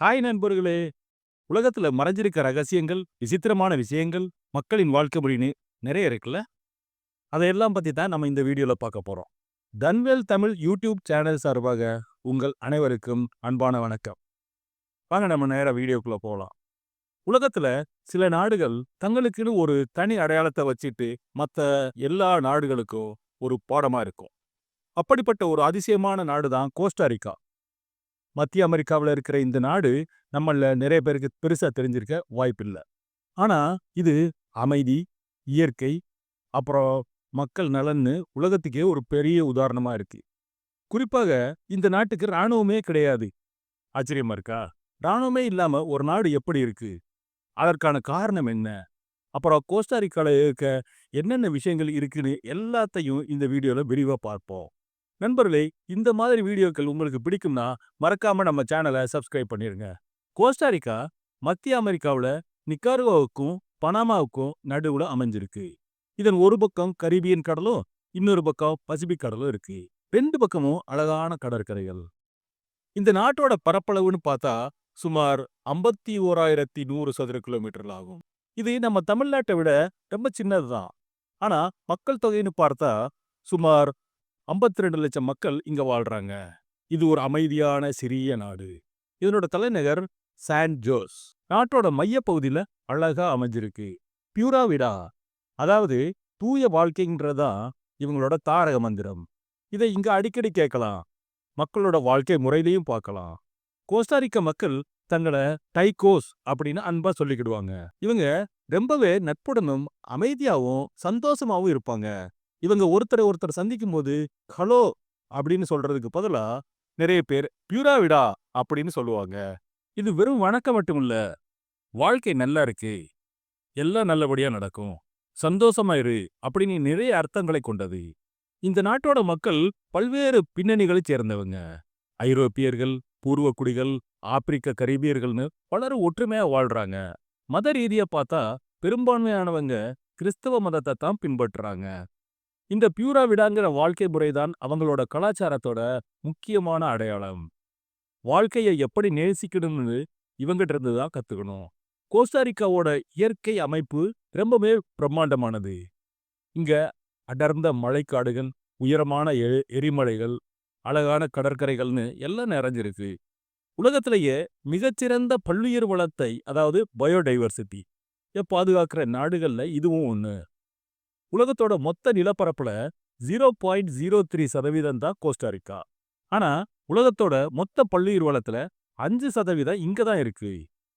Hi நண்பர்களே. உலகத்துல மறைஞ்சிருக்க ரகசியங்கள் விசித்திரமான விஷயங்கள் மக்களின் வாழ்க்கை அப்படின்னு நிறைய இருக்குல்ல? அதையெல்லாம் பத்தி தான் நம்ம இந்த வீடியோல பார்க்க போறோம். தன்வேல் தமிழ் யூடியூப் சேனல் சார்பாக உங்கள் அனைவருக்கும் அன்பான வணக்கம். வாங்க நம்ம நேரா வீடியோக்குள்ள போகலாம் உலகத்துல சில நாடுகள் தங்களுக்குன்னு ஒரு தனி அடையாளத்தை வச்சுட்டு மற்ற எல்லா நாடுகளுக்கும் ஒரு பாடமா இருக்கும். அப்படிப்பட்ட ஒரு அதிசயமான நாடு தான் கோஸ்டாரிக்கா மத்திய அமெரிக்காவில் இருக்கிற இந்த நாடு நம்மள நிறைய பேருக்கு பெருசா தெரிஞ்சிருக்க வாய்ப்பில்லை. ஆனா இது அமைதி இயற்கை அப்புறம் மக்கள் நலன்னு உலகத்துக்கே ஒரு பெரிய உதாரணமா இருக்கு. குறிப்பாக இந்த நாட்டுக்கு ராணுவமே கிடையாது. ஆச்சரியமா இருக்கா? ராணுவமே இல்லாம ஒரு நாடு எப்படி இருக்கு? அதற்கான காரணம் என்ன? அப்புறம் கோஸ்டாரிக்காவில் இருக்க என்னென்ன விஷயங்கள் இருக்குன்னு எல்லாத்தையும் இந்த வீடியோல விரிவா பார்ப்போம். நண்பர்களே இந்த மாதிரி வீடியோக்கள் உங்களுக்கு பிடிக்கும்னா மறக்காம நம்ம சேனலை சப்ஸ்கிரைப் பண்ணிருங்க. கோஸ்டாரிக்கா மத்திய அமெரிக்காவுல நிக்காருவாவுக்கும் பனாமாவுக்கும் நடுவுல அமைஞ்சிருக்கு. இதன் ஒரு பக்கம் கரீபியன் கடலும் இன்னொரு பக்கம் பசிபிக் கடலும் இருக்கு. ரெண்டு பக்கமும் அழகான கடற்கரைகள். இந்த நாட்டோட பரப்பளவுன்னு பார்த்தா சுமார் ஐம்பத்தி ஓராயிரத்தி நூறு சதுர கிலோமீட்டர் ஆகும். இது நம்ம தமிழ்நாட்டை விட ரொம்ப சின்னதுதான். ஆனா மக்கள் தொகைன்னு பார்த்தா சுமார் ஐம்பத்தி ரெண்டு லட்சம் மக்கள் இங்க வாழ்றாங்க. இது ஒரு அமைதியான சிறிய நாடு. இதனோட தலைநகர் சான் ஜோஸ். நாட்டோட மையப்பகுதியில் அழகா அமைஞ்சிருக்கு. பியூரா விடா. அதாவது தூய வாழ்க்கைன்றதா இவங்களோட தாரக மந்திரம். இதை இங்க அடிக்கடி கேட்கலாம். மக்களோட வாழ்க்கை முறையிலையும் பார்க்கலாம். கோஸ்டாரிக்க மக்கள் தங்களை டைகோஸ் அப்படின்னு அன்பா சொல்லிக்கிடுவாங்க. இவங்க ரொம்பவே நட்புடனும் அமைதியாவும் சந்தோஷமாவும் இருப்பாங்க. இவங்க ஒருத்தரை ஒருத்தர் சந்திக்கும் போது ஹலோ அப்படின்னு சொல்றதுக்கு பதிலா நிறைய பேர் பியூரா விடா அப்படின்னு சொல்லுவாங்க. இது வெறும் வணக்கம் மட்டும் இல்ல வாழ்க்கை நல்லா இருக்கு எல்லாம் நல்லபடியா நடக்கும் சந்தோஷமா இரு அப்படின்னு நிறைய அர்த்தங்களை கொண்டது. இந்த நாட்டோட மக்கள் பல்வேறு பின்னணிகளைச் சேர்ந்தவங்க. ஐரோப்பியர்கள் பூர்வக்குடிகள் ஆப்பிரிக்க கரீபியர்கள்னு பலரும் ஒற்றுமையா வாழ்றாங்க. மத ரீதியா பார்த்தா பெரும்பான்மையானவங்க கிறிஸ்தவ மதத்தை தான் பின்பற்றுறாங்க. இந்த பியூரா விடாங்கிற வாழ்க்கை முறைதான் அவங்களோட கலாச்சாரத்தோட முக்கியமான அடையாளம். வாழ்க்கையை எப்படி நேசிக்கணும்னு இவங்கிட்ட இருந்து தான் கத்துக்கணும். கோஸ்டாரிக்காவோட இயற்கை அமைப்பு ரொம்பவே பிரம்மாண்டமானது. இங்க அடர்ந்த மழைக்காடுகள் உயரமான எ- எரிமலைகள் அழகான கடற்கரைகள்னு எல்லாம் நிறைஞ்சிருக்கு. உலகத்திலேயே மிகச்சிறந்த பல்லுயிர் வளத்தை அதாவது பயோடைவர்சிட்டி பாதுகாக்கிற நாடுகள்ல இதுவும் ஒன்று உலகத்தோட மொத்த நிலப்பரப்புல ஜீரோ பாயிண்ட் ஜீரோ த்ரீ சதவீதம் தான் கோஸ்டாரிக்கா ஆனா உலகத்தோட மொத்த பள்ளியிர் வளத்துல அஞ்சு சதவீதம் இங்க தான் இருக்கு.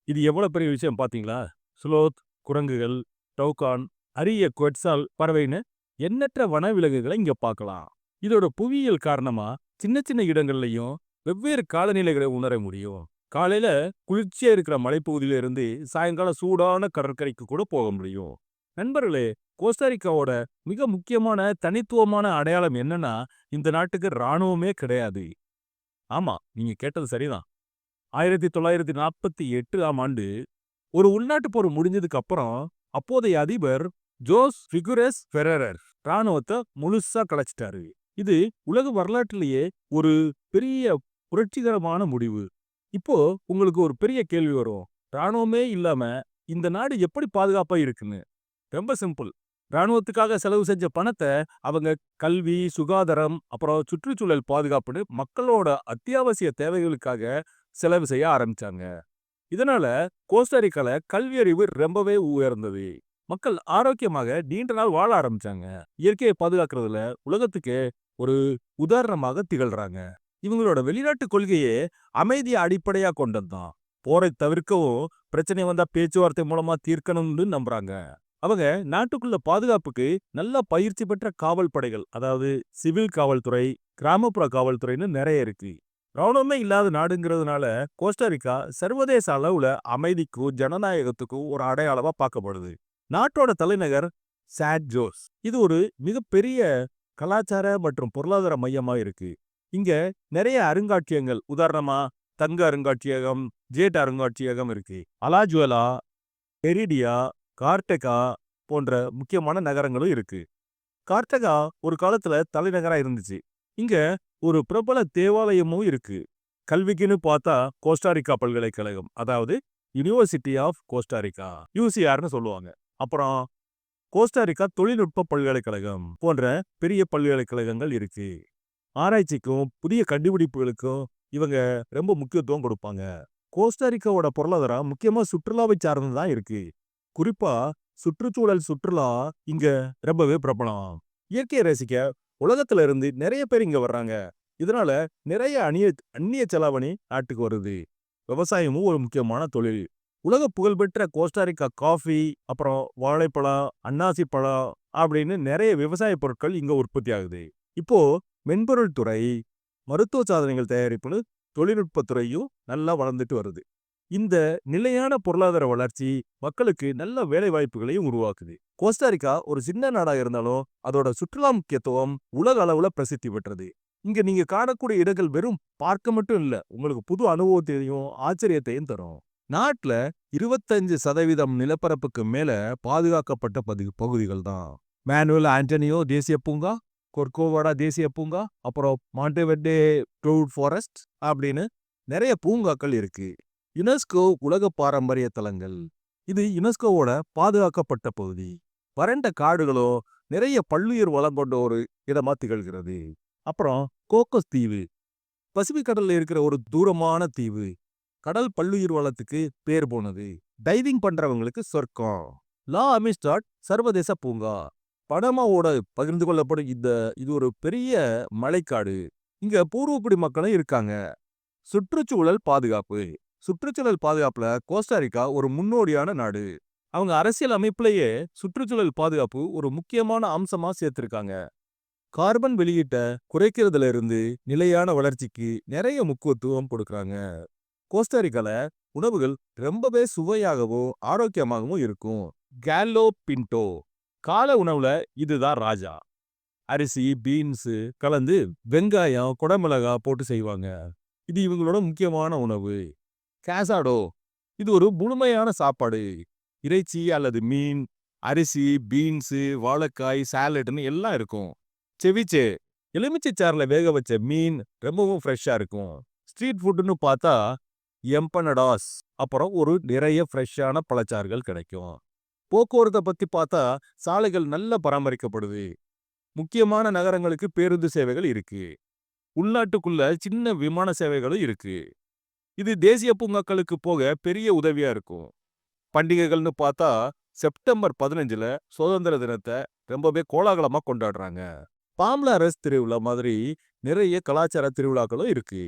இது எவ்வளவு பெரிய விஷயம் பாத்தீங்களா? ஸ்லோத் குரங்குகள் டவுகான் அரிய கொட்சால் பறவைன்னு எண்ணற்ற வனவிலங்குகளை இங்க பார்க்கலாம் இதோட புவியியல் காரணமா சின்ன சின்ன இடங்கள்லயும் வெவ்வேறு காலநிலைகளை உணர முடியும். காலையில குளிர்ச்சியா இருக்கிற மலைப்பகுதியில இருந்து சாயங்காலம் சூடான கடற்கரைக்கு கூட போக முடியும். நண்பர்களே கோஸ்டாரிக்காவோட மிக முக்கியமான தனித்துவமான அடையாளம் என்னன்னா இந்த நாட்டுக்கு ராணுவமே கிடையாது. ஆமா நீங்க கேட்டது சரிதான். ஆயிரத்தி தொள்ளாயிரத்தி நாற்பத்தி எட்டு ஆம் ஆண்டு ஒரு உள்நாட்டு போர் முடிஞ்சதுக்கு அப்புறம் அப்போதைய அதிபர் ஜோஸ் ஃபிகுரஸ் ஃபெரரர் இராணுவத்தை முழுசா கலைச்சிட்டாரு. இது உலக வரலாற்றிலேயே ஒரு பெரிய புரட்சிகரமான முடிவு. இப்போ உங்களுக்கு ஒரு பெரிய கேள்வி வரும். ராணுவமே இல்லாம இந்த நாடு எப்படி பாதுகாப்பா இருக்குன்னு? ரொம்ப சிம்பிள். ராணுவத்துக்காக செலவு செஞ்ச பணத்தை அவங்க கல்வி சுகாதாரம் அப்புறம் சுற்றுச்சூழல் பாதுகாப்புன்னு மக்களோட அத்தியாவசிய தேவைகளுக்காக செலவு செய்ய ஆரம்பிச்சாங்க. இதனால கோஸ்டாரிக்கால கல்வி அறிவு ரொம்பவே உயர்ந்தது. மக்கள் ஆரோக்கியமாக நீண்ட நாள் வாழ ஆரம்பிச்சாங்க. இயற்கையை பாதுகாக்கிறதுல உலகத்துக்கு ஒரு உதாரணமாக திகழ்றாங்க. இவங்களோட வெளிநாட்டு கொள்கையே அமைதியை அடிப்படையா கொண்டதுதான். போரை தவிர்க்கவும் பிரச்சனை வந்தா பேச்சுவார்த்தை மூலமா தீர்க்கணும்னு நம்புறாங்க. அவங்க நாட்டுக்குள்ள பாதுகாப்புக்கு நல்ல பயிற்சி பெற்ற காவல் படைகள் அதாவது சிவில் காவல்துறை கிராமப்புற காவல்துறைன்னு நிறைய இருக்கு. ராணுவமே இல்லாத நாடுங்கிறதுனால கோஸ்டாரிக்கா சர்வதேச அளவுல அமைதிக்கும் ஜனநாயகத்துக்கும் ஒரு அடையாளமா பார்க்கப்படுது. நாட்டோட தலைநகர் சாட் ஜோஸ். இது ஒரு மிகப்பெரிய கலாச்சார மற்றும் பொருளாதார மையமா இருக்கு. இங்க நிறைய அருங்காட்சியகங்கள் உதாரணமா தங்க அருங்காட்சியகம் ஜேட் அருங்காட்சியகம் இருக்கு. அலாஜுவலா எரிடியா கார்டெகா போன்ற முக்கியமான நகரங்களும் இருக்கு. கார்டகா ஒரு காலத்துல தலைநகரா இருந்துச்சு. இங்க ஒரு பிரபல தேவாலயமும் இருக்கு. கல்விக்குன்னு பார்த்தா கோஸ்டாரிக்கா பல்கலைக்கழகம் அதாவது யுனிவர்சிட்டி ஆஃப் கோஸ்டாரிக்கா யூசிஆர்னு சொல்லுவாங்க. அப்புறம் கோஸ்டாரிக்கா தொழில்நுட்ப பல்கலைக்கழகம் போன்ற பெரிய பல்கலைக்கழகங்கள் இருக்கு. ஆராய்ச்சிக்கும் புதிய கண்டுபிடிப்புகளுக்கும் இவங்க ரொம்ப முக்கியத்துவம் கொடுப்பாங்க. கோஸ்டாரிக்காவோட பொருளாதாரம் முக்கியமா சுற்றுலாவை சார்ந்து தான் இருக்கு. குறிப்பா சுற்றுச்சூழல் சுற்றுலா இங்க ரொம்பவே பிரபலம். இயற்கையை ரசிக்க உலகத்துல இருந்து நிறைய பேர் இங்க வர்றாங்க. இதனால நிறைய அந்நிய அந்நிய செலாவணி நாட்டுக்கு வருது. விவசாயமும் ஒரு முக்கியமான தொழில். உலக புகழ்பெற்ற கோஸ்டாரிக்கா காஃபி அப்புறம் வாழைப்பழம் அன்னாசி பழம் அப்படின்னு நிறைய விவசாய பொருட்கள் இங்க உற்பத்தி ஆகுது. இப்போ மென்பொருள் துறை மருத்துவ சாதனைகள் தயாரிப்புன்னு தொழில்நுட்பத்துறையும் நல்லா வளர்ந்துட்டு வருது. இந்த நிலையான பொருளாதார வளர்ச்சி மக்களுக்கு நல்ல வேலை வாய்ப்புகளையும் உருவாக்குது கோஸ்டாரிக்கா ஒரு சின்ன நாடா இருந்தாலும் அதோட சுற்றுலா முக்கியத்துவம் உலக அளவுல பிரசித்தி பெற்றது. இங்க நீங்க காணக்கூடிய இடங்கள் வெறும் பார்க்க மட்டும் இல்ல உங்களுக்கு புது அனுபவத்தையும் ஆச்சரியத்தையும் தரும். நாட்டுல இருபத்தஞ்சு சதவீதம் நிலப்பரப்புக்கு மேல பாதுகாக்கப்பட்ட பதி பகுதிகள் தான். மேனுவல் ஆண்டனியோ தேசிய பூங்கா கொர்கோவாடா தேசிய பூங்கா அப்புறம் மாண்டேவெட்டே க்ளவுட் ஃபாரஸ்ட் அப்படின்னு நிறைய பூங்காக்கள் இருக்கு. யுனெஸ்கோ உலக பாரம்பரிய தலங்கள். இது யுனெஸ்கோவோட பாதுகாக்கப்பட்ட பகுதி. வறண்ட காடுகளோ நிறைய பல்லுயிர் வளம் கொண்ட ஒரு இடமா திகழ்கிறது. அப்புறம் கோக்கஸ் தீவு. பசிபிக் கடலில் இருக்கிற ஒரு தூரமான தீவு. கடல் பல்லுயிர் வளத்துக்கு பேர் போனது. டைவிங் பண்றவங்களுக்கு சொர்க்கம். லா அமிஸ்டாட் சர்வதேச பூங்கா. பனமாவோட பகிர்ந்து கொள்ளப்படும் இந்த இது ஒரு பெரிய மலைக்காடு. இங்க பூர்வக்குடி மக்களும் இருக்காங்க. சுற்றுச்சூழல் பாதுகாப்பு. சுற்றுச்சூழல் பாதுகாப்புல கோஸ்டாரிக்கா ஒரு முன்னோடியான நாடு. அவங்க அரசியல் அமைப்புலயே சுற்றுச்சூழல் பாதுகாப்பு ஒரு முக்கியமான அம்சமா சேர்த்திருக்காங்க. கார்பன் வெளியீட்டை குறைக்கிறதுல இருந்து நிலையான வளர்ச்சிக்கு நிறைய முக்கியத்துவம் கொடுக்கறாங்க. கோஸ்டாரிக்கால உணவுகள் ரொம்பவே சுவையாகவும் ஆரோக்கியமாகவும் இருக்கும். கேலோ பின்டோ கால உணவுல இதுதான் ராஜா. அரிசி பீன்ஸ் கலந்து வெங்காயம் குடமிளகா போட்டு செய்வாங்க. இது இவங்களோட முக்கியமான உணவு. கேசாடோ இது ஒரு முழுமையான சாப்பாடு. இறைச்சி அல்லது மீன் அரிசி பீன்ஸு வாழைக்காய் சாலட்னு எல்லாம் இருக்கும். செவிச்சு எலுமிச்சை சாரில் வேக வச்ச மீன் ரொம்பவும் ஃப்ரெஷ்ஷாக இருக்கும். ஸ்ட்ரீட் ஃபுட்டுன்னு பார்த்தா எம்பனடாஸ் அப்புறம் ஒரு நிறைய ஃப்ரெஷ்ஷான பழச்சாறுகள் கிடைக்கும். போக்குவரத்தை பத்தி பார்த்தா சாலைகள் நல்லா பராமரிக்கப்படுது. முக்கியமான நகரங்களுக்கு பேருந்து சேவைகள் இருக்கு. உள்நாட்டுக்குள்ள சின்ன விமான சேவைகளும் இருக்கு. இது தேசிய பூங்காக்களுக்கு போக பெரிய உதவியா இருக்கும். பண்டிகைகள்னு பார்த்தா செப்டம்பர் பதினஞ்சுல சுதந்திர தினத்தை ரொம்பவே கோலாகலமா கொண்டாடுறாங்க. பாம்லாரஸ் திருவிழா மாதிரி நிறைய கலாச்சார திருவிழாக்களும் இருக்கு.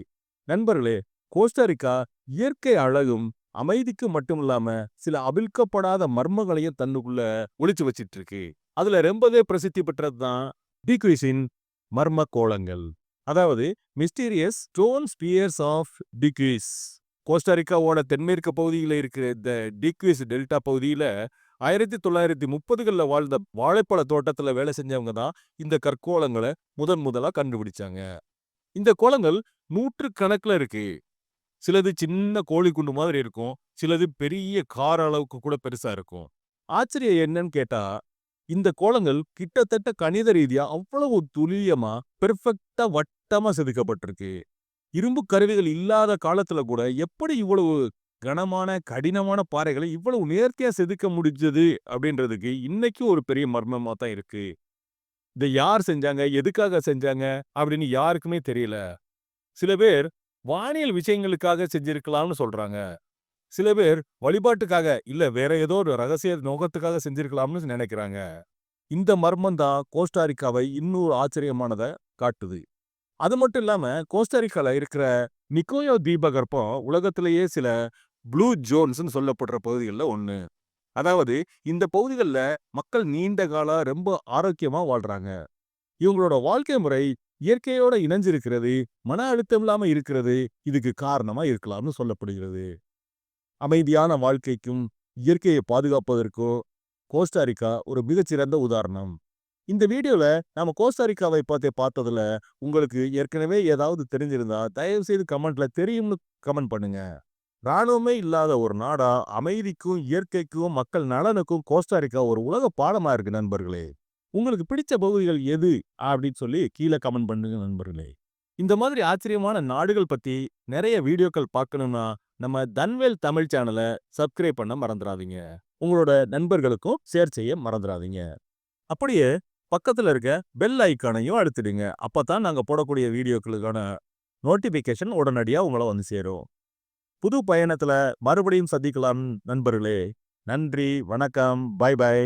நண்பர்களே கோஸ்டாரிக்கா இயற்கை அழகும் அமைதிக்கு மட்டும் இல்லாம சில அவிழ்க்கப்படாத மர்மங்களையும் தன்னுக்குள்ள ஒளிச்சு வச்சிட்டு இருக்கு அதுல ரொம்பவே பிரசித்தி பெற்றதுதான் டிக்விஸின் மர்ம கோலங்கள் அதாவது mysterious stone spheres of Diquis கோஸ்டாரிக்காவோட தென்மேற்கு பகுதியில் இருக்கிற இந்த டிக்விஸ் டெல்டா பகுதியில ஆயிரத்தி தொள்ளாயிரத்தி முப்பதுகளில் வாழ்ந்த வாழைப்பழ தோட்டத்துல வேலை செஞ்சவங்க தான் இந்த கற்கோளங்களை முதன் முதலா கண்டுபிடிச்சாங்க. இந்த கோலங்கள் நூற்று கணக்கில் இருக்கு. சிலது சின்ன கோழி குண்டு மாதிரி இருக்கும் சிலது பெரிய கார் அளவுக்கு கூட பெருசா இருக்கும். ஆச்சரியம் என்னன்னு கேட்டா இந்த கோலங்கள் கிட்டத்தட்ட கணித ரீதியா அவ்வளவு துல்லியமா பெர்ஃபெக்டா வட்டமா செதுக்கப்பட்டிருக்கு. இரும்பு கருவிகள் இல்லாத காலத்துல கூட எப்படி இவ்வளவு கனமான கடினமான பாறைகளை இவ்வளவு நேர்த்தியா செதுக்க முடிஞ்சது அப்படின்றதுக்கு இன்னைக்கும் ஒரு பெரிய மர்மமா தான் இருக்கு. இதை யார் செஞ்சாங்க? எதுக்காக செஞ்சாங்க? அப்படின்னு யாருக்குமே தெரியல. சில பேர் வானியல் விஷயங்களுக்காக செஞ்சிருக்கலாம்னு சொல்றாங்க. சில பேர் வழிபாட்டுக்காக இல்ல வேற ஏதோ ஒரு ரகசிய நோக்கத்துக்காக செஞ்சிருக்கலாம்னு நினைக்கிறாங்க. இந்த மர்மம் தான் கோஸ்டாரிக்காவை இன்னொரு ஆச்சரியமானதை காட்டுது. அது மட்டும் இல்லாம கோஸ்டாரிக்கால இருக்கிற நிக்கோயோ தீபகற்பம் உலகத்திலேயே சில ப்ளூ ஜோன்ஸ்னு சொல்லப்படுற பகுதிகளில் ஒன்று அதாவது இந்த பகுதிகளில் மக்கள் நீண்ட காலம் ரொம்ப ஆரோக்கியமா வாழ்றாங்க. இவங்களோட வாழ்க்கை முறை இயற்கையோட இணைஞ்சிருக்கிறது மன அழுத்தம் இல்லாம இருக்கிறது இதுக்கு காரணமா இருக்கலாம்னு சொல்லப்படுகிறது. அமைதியான வாழ்க்கைக்கும் இயற்கையை பாதுகாப்பதற்கும் கோஸ்டாரிக்கா ஒரு மிகச்சிறந்த உதாரணம். இந்த வீடியோல நாம கோஸ்டாரிக்காவை பார்த்து பார்த்ததில் உங்களுக்கு ஏற்கனவே ஏதாவது தெரிஞ்சிருந்தா தயவுசெய்து கமெண்ட்ல தெரியும்னு கமெண்ட் பண்ணுங்க. இராணுவமே இல்லாத ஒரு நாடா அமைதிக்கும் இயற்கைக்கும் மக்கள் நலனுக்கும் கோஸ்டாரிக்கா ஒரு உலக பாடமா இருக்கு நண்பர்களே. உங்களுக்கு பிடிச்ச பகுதிகள் எது? அப்படின்னு சொல்லி கீழே கமெண்ட் பண்ணுங்க நண்பர்களே. இந்த மாதிரி ஆச்சரியமான நாடுகள் பத்தி நிறைய வீடியோக்கள் பார்க்கணும்னா நம்ம தன்வேல் தமிழ் சேனலை சப்ஸ்கிரைப் பண்ண மறந்துடாதீங்க உங்களோட நண்பர்களுக்கும் ஷேர் செய்ய மறந்துடாதீங்க அப்படியே பக்கத்துல இருக்க பெல் ஐக்கானையும் அழுத்திடுங்க. அப்பதான் நாங்க போடக்கூடிய வீடியோக்களுக்கான நோட்டிஃபிகேஷன் உடனடியா உங்களை வந்து சேரும். புது பயணத்துல மறுபடியும் சந்திக்கலாம் நண்பர்களே. நன்றி வணக்கம். By by